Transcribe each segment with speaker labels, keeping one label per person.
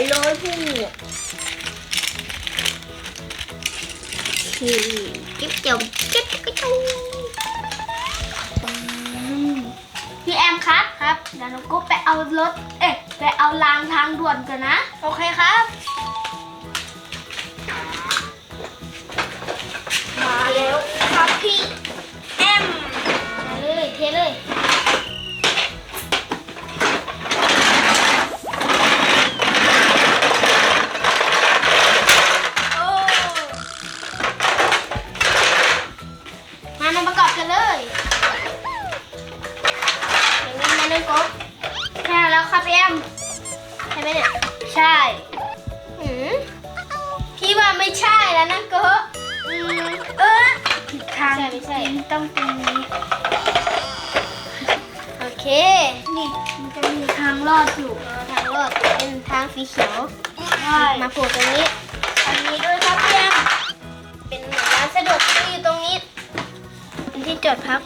Speaker 1: ไปเลยพวกนี่จิ๊บเจียวกิ๊บกิ๊บกิ๊บ
Speaker 2: พี่แอมครับครับเดี๋ยวหนูก็ไปเอารถ เอ๊ะไปเอารางทางด่วนก่อนนะ
Speaker 1: โอเคครับ
Speaker 2: ช่ไหมเนี่ย ใช่หืมพี่ว่าไม่ใช่แล้วนะกบอืมเออ ผิดทางใช่ไม่ใช่ต้องตรงนี้ โอเคนี่มันจะมีทางลอดอยู่ทางลอดเป็นทางสีเขียวมาโผล่ตรงนี้ อันนี้ด้วยครับพี่แอมเป็นเหมือนร้านสะดวกซื้ออยู่ตรงนี้ เป็นที่จอดพัก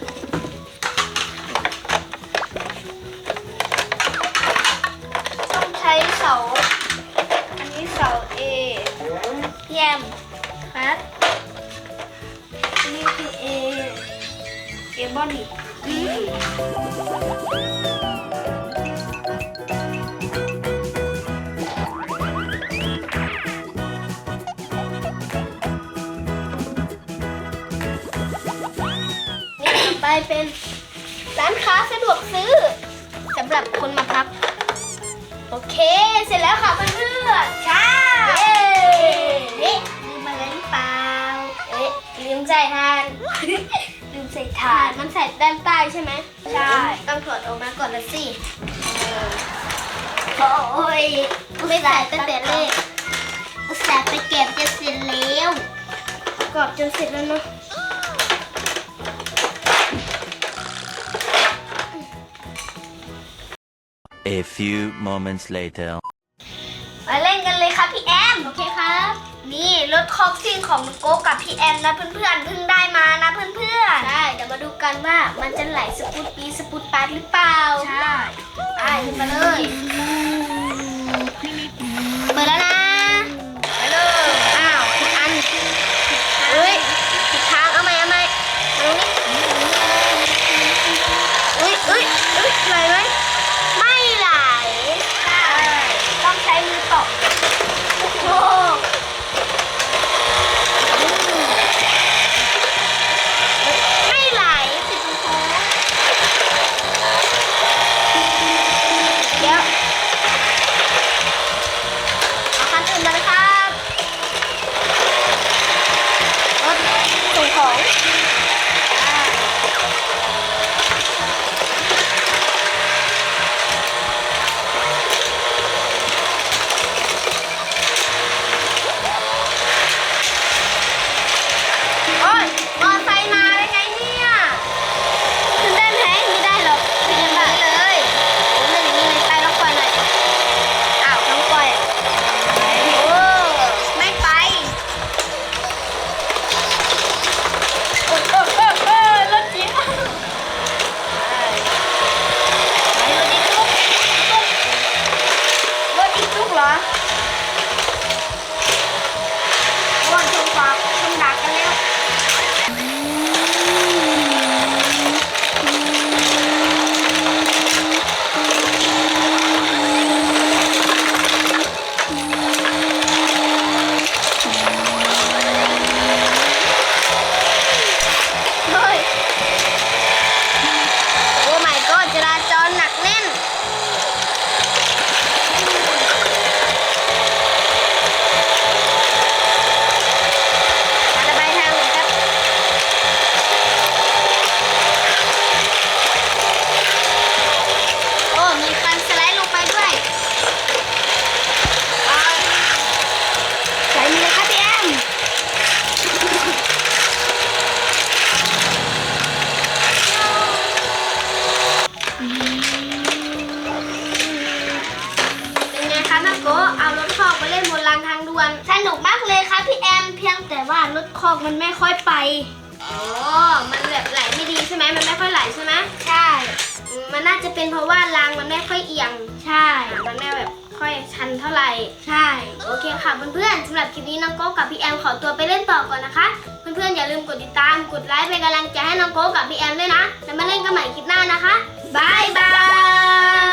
Speaker 2: บอดี้นี่ต่อไปเป็นร้านค้าสะดวกซื้อสำหรับคนมาพัก โอเค เสร็จแล้วค่ะเพื่อนๆใช่เย้เอ๊ะลืมอะไรหรือเปล่า เอ๊ะลืมใส่ทาน ลืมใส่ทานมันใส่ด้านใต้ใช่ไหมใช่ ต้องถอดออกมาก่อนละสิ โอ้ยไม่ใส่ตั้งแต่แรกอุตส่าห์ไปเก็บจะเสร็จแล้วประกอบจนเสร็จแล้วเนาะ
Speaker 3: A few moments later.
Speaker 2: รถคอกซิ่งของโก้กับพี่แอมนะเพื่อนๆเพิ่งได้มานะเพื่อนๆ ใช่เดี๋ยวมาดูกันว่ามันจะไหลสปุดปีสปุดปาดหรือเปล่า ใช่ ไปขึ้นมาเลย คะน้าโกะเอารถคอกไปเล่นบนรางทางด่วน สนุกมากเลยครับพี่แอม เพียงแต่ว่ารถคอกมันไม่ค่อยไป อ๋อ มันแบบไหลไม่ดีใช่ไหมมันไม่ค่อยไหลใช่ไหมใช่ มันน่าจะเป็นเพราะว่ารางมันไม่ค่อยเอียง ใช่ มันไม่แบบค่อยชันเท่าไหร่
Speaker 1: ใช่
Speaker 2: โอเคค่ะเพื่อนๆสำหรับคลิปนี้น้องโก้กับพี่แอมขอตัวไปเล่นต่อก่อนนะคะ เพื่อนๆอย่าลืมกดติดตาม กดไลค์เป็นกำลังใจให้น้องโก้กับพี่แอมด้วยนะ แล้วมาเล่นกันใหม่คลิปหน้านะคะ
Speaker 1: บายบาย